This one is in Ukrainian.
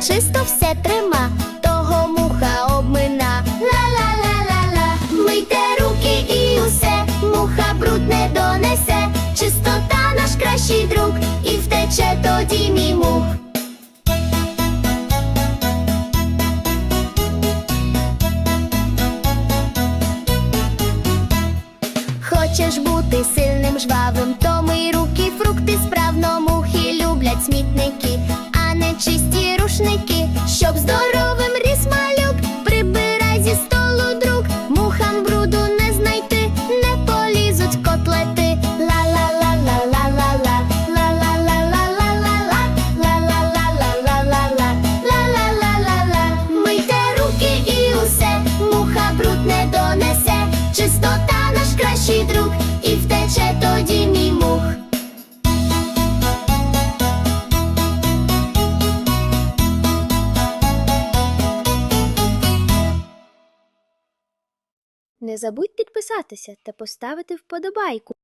чисто все трима, того муха обмина. Ла-ла-ла-ла-ла, мийте руки і усе, муха бруд не донесе. Чистота наш кращий друг і втече тоді мій мух. Хочеш бути сильним жвавим, то мий руки, фрукти справно мухи люблять смітник. тут не донесе, чистота наш кращий друг і втече тоді мій мух. Не забудь підписатися та поставити вподобайку.